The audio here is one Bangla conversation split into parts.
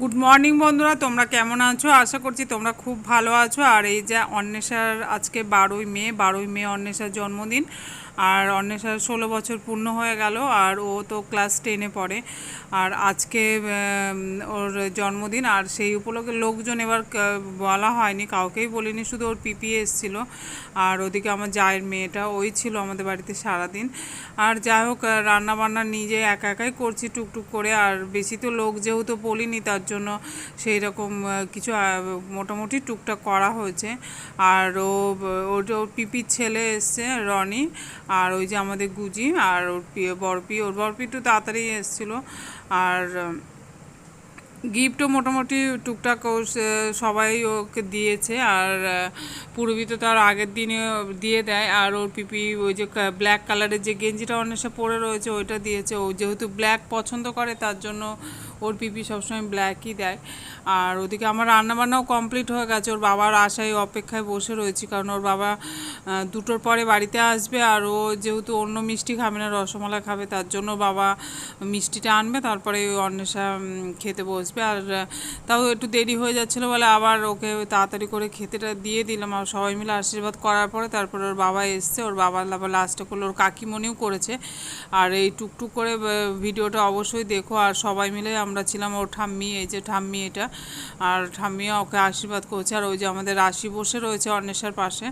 গুড মর্নিং বন্ধুরা। তোমরা কেমন আছো? আশা করছি তোমরা খুব ভালো আছো। আর এই যে অন্বেষার আজকে বারোই মে বারোই মে অন্বেষার জন্মদিন। আর অন্বেষার ষোলো বছর পূর্ণ হয়ে গেল আর ও তো ক্লাস টেনে পড়ে। আর আজকে ওর জন্মদিন আর সেই উপলক্ষে লোকজন এবার বলা হয়নি, কাউকেই বলিনি, শুধু ওর পিপি এসেছিল। আর ওদিকে আমার জায়ের মেয়েটা, ওই ছিল আমাদের বাড়িতে সারাদিন। আর যাই হোক রান্না বান্না নিজে একা একাই করছি টুকটুক করে। আর বেশি তো লোক যেহেতু বলিনি, তার জন্য সেই রকম কিছু মোটামুটি টুকটাক করা হয়েছে। আর ও, ওর পিপির ছেলে এসছে, রনি। আর ওই যে আমাদের গুজি আর ওর বরপি ওর বরপি একটু তাড়াতাড়ি এসেছিল। আর গিফটও মোটামুটি টুকটাক সবাই ওকে দিয়েছে আর পূর্বী তো তার আগের দিনে দিয়ে দেয় আর ওর পিপি ওই যে ব্ল্যাক কালারের যে গেঞ্জিটা অন্বেষা পরে রয়েছে ওইটা দিয়েছে। ও যেহেতু ব্ল্যাক পছন্দ করে তার জন্য ওর পিপি সবসময় ব্ল্যাকই দেয়। আর ওদিকে আমার রান্নাবান্নাও কমপ্লিট হয়ে গেছে। ওর বাবার আশায় অপেক্ষায় বসে রয়েছি কারণ ওর বাবা দুটোর পরে বাড়িতে আসবে আর ও যেহেতু অন্য মিষ্টি খাবে না, রসমালাই খাবে, তার জন্য বাবা মিষ্টিটা আনবে, তারপরে ওই অন্বেষা খেতে বসবে। আর তাও একটু দেরি হয়ে যাচ্ছিল বলে আবার ওকে তাড়াতাড়ি করে খেতেটা দিয়ে দিলাম আর সবাই মিলে আশীর্বাদ করার পরে তারপর ওর বাবা এসছে, ওর বাবা আবার লাস্টে করল, ওর কাকিমণিও করেছে। আর এই টুকটুক করে ভিডিওটা অবশ্যই দেখো আর সবাই মিলে আমরা ছিলাম ওর ঠাম্মি, এই যে ঠাম্মি এটা। আর ঠাম্মিও ওকে আশীর্বাদ করছে আর ওই যে আমাদের রাশি বসে রয়েছে অন্বেষার পাশে।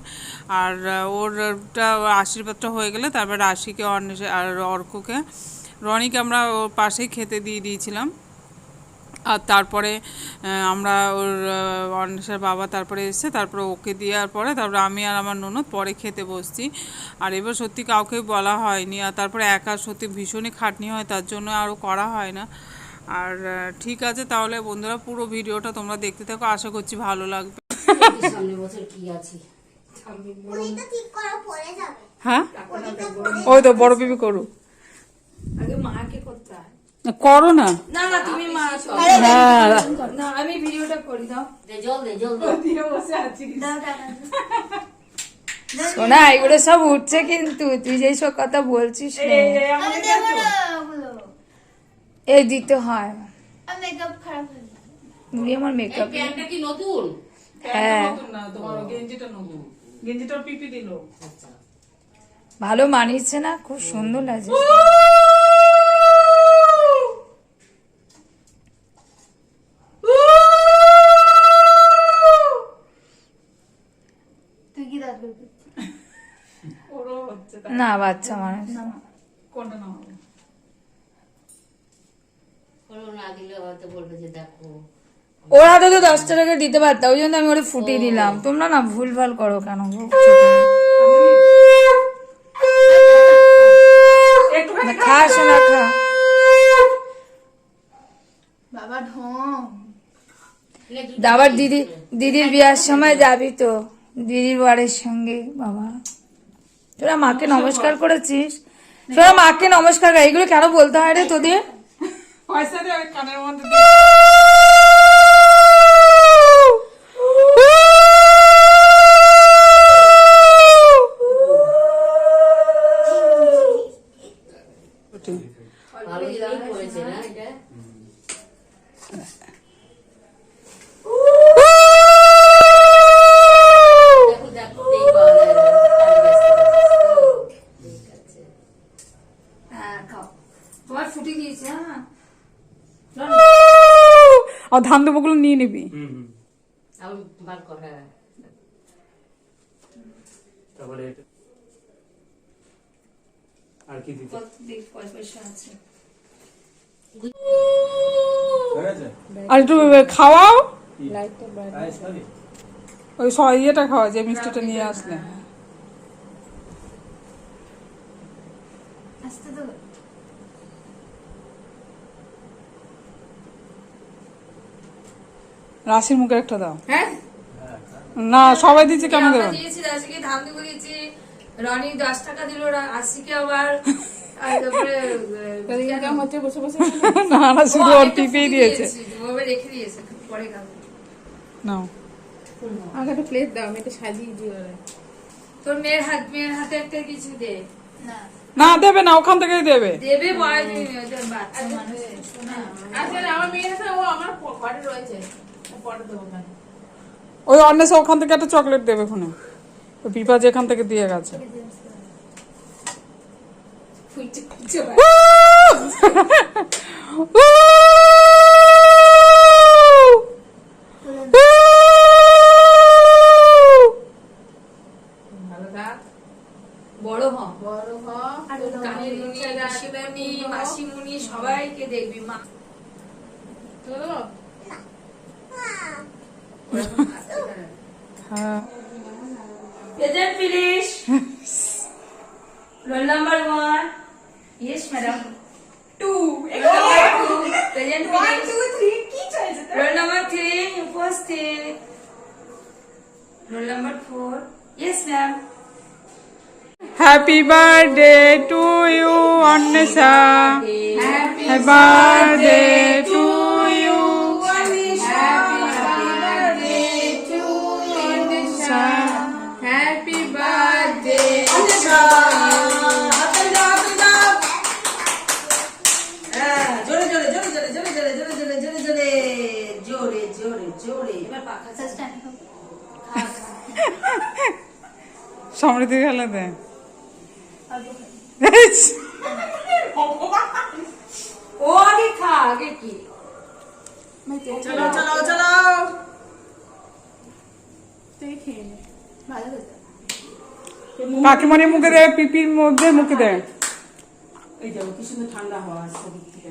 আর ওরটা আশীর্বাদটা হয়ে গেলে তারপর রাশিকে অন্বেষা আর অর্ককে, রনিকে আমরা ওর পাশেই খেতে দিয়ে দিয়েছিলাম। আর তারপরে আমরা ওর অন্বেষার বাবা তারপরে এসে তারপরে ওকে দেওয়ার পরে তারপরে আমি আর আমার ননদ পরে খেতে বসছি। আর এবার সত্যি কাউকে বলা হয়নি আর তারপরে একা সত্যি ভীষণই খাটনি হয় তার জন্য আরও করা হয় না। আর ঠিক আছে তাহলে বন্ধুরা পুরো ভিডিওটা তোমরা দেখতে থাকো আশা করছি ভালো লাগবে। সামনে আছে? ওইটা ঠিক করা পরে যাবে। হ্যাঁ? ওই তো বড় পিপি করু আগে মাকে করতে হয়। করো না। না না তুমি না। আমি ভিডিওটা করি দাও। দে জল দে জল দে। দাও টাকা সোনা এগুলো সব উঠছে কিন্তু তুই যেই সব কথা বলছিস এই দিতে হয়। হয়ে আমার মেকআপ প্যান্টটা কি নতুন? হ্যাঁ। না তোমার গেঞ্জিটা নেব গেঞ্জিটা পিপি দিল। ভালো মানিয়েছে না খুব সুন্দর লাগছে তুই কি দাঁত বের করছিস? ওরও হচ্ছে তাই। না বাচ্চা মানুষ। কোনটা না দিলে হয়তো বলবে যে দেখো। ওর হাতে তো দশটা টাকা দিতে পারতাম ওই জন্য আমি ওরে ফুটিয়ে দিলাম। তোমরা না ভুল ভালো করো কেন খা। শোনা খা। বাবা ঢং। আবার দিদি দিদির বিয়ার সময় যাবি তো। দিদির বাড়ির সঙ্গে বাবা। তোরা মাকে নমস্কার করেছিস? তোরা মাকে নমস্কার কর। এগুলো কেন বলতে হয় রে তোদের? পয়সা কানের মধ্যে ফুটি দিয়েছে হ্যাঁ। আর ধান দেবোগুলো নিয়ে নিবি। আমি বার কর হ্যাঁ। তারপরে আর কি দিতে? আর একটু খাওয়াও। ওই স- ইয়েটা খাওয়া যে মিষ্টিটা নিয়ে আসলে। আসতে রাশির মুখে একটা দাও। হ্যাঁ? না সবাই দিচ্ছে কেন আমরা দেবেন দিয়েছি রাশিকে ধান দিব দিয়েছি রনি দশ টাকা দিল আশিকে আবার। না না শুধু ওর টিপেই দিয়েছে। রেখে দিয়েছে পরে নাও। আমাকে একটা প্লেট দাও আমি এটা সাজিয়ে দিই তোর মেয়ের হাত মেয়ের হাতে একটা কিছু দে। না। না দেবে না ওখান থেকেই দেবে। মানুষ আচ্ছা আমার মেয়ের সাথে ও আমার ঘরে রয়েছে। ওই অন্বেষা ওখান থেকে একটা চকলেট দেবে ওখানে ওই পিপা যেখান থেকে দিয়ে গেছে। বড় হ। বড় হ কানের মুনি কাশিমণি মাসিমণি সবাইকে দেখবি মা। তো हाँ roll number one yes madam two present roll number three उपस्थित roll number four yes ma'am Happy birthday to you, Annasa. Happy birthday to জোরে জোরে জোরে। এবার পাখা up. সমৃদ্ধি খেলে দে। ও আগে খা আগে কি? চলো চলো চলো। কাকিমণি মুখে দে পিপির মধ্যে মুখে দে। এই যাব কি সুন্দর ঠান্ডা হওয়া আসছে দিক থেকে।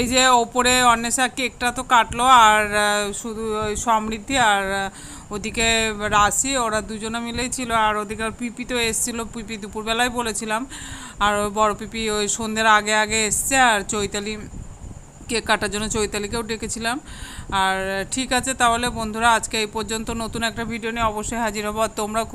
এই যে ওপরে অন্বেষা কেকটা তো কাটলো আর শুধু সমৃদ্ধি আর ওদিকে রাশি, ওরা দুজনে মিলেই ছিল। আর ওদিকে পিপি তো এসছিল, পিপি দুপুরবেলায় বলেছিলাম। আর ওই বড় পিপি ওই সন্ধ্যের আগে আগে এসছে আর চৈতালি, কেক কাটার জন্য চৈতালিকেও ডেকেছিলাম। আর ঠিক আছে, তাহলে বন্ধুরা, আজকে এই পর্যন্ত নতুন একটা ভিডিও নিয়ে অবশ্যই হাজির হব। আর তোমরা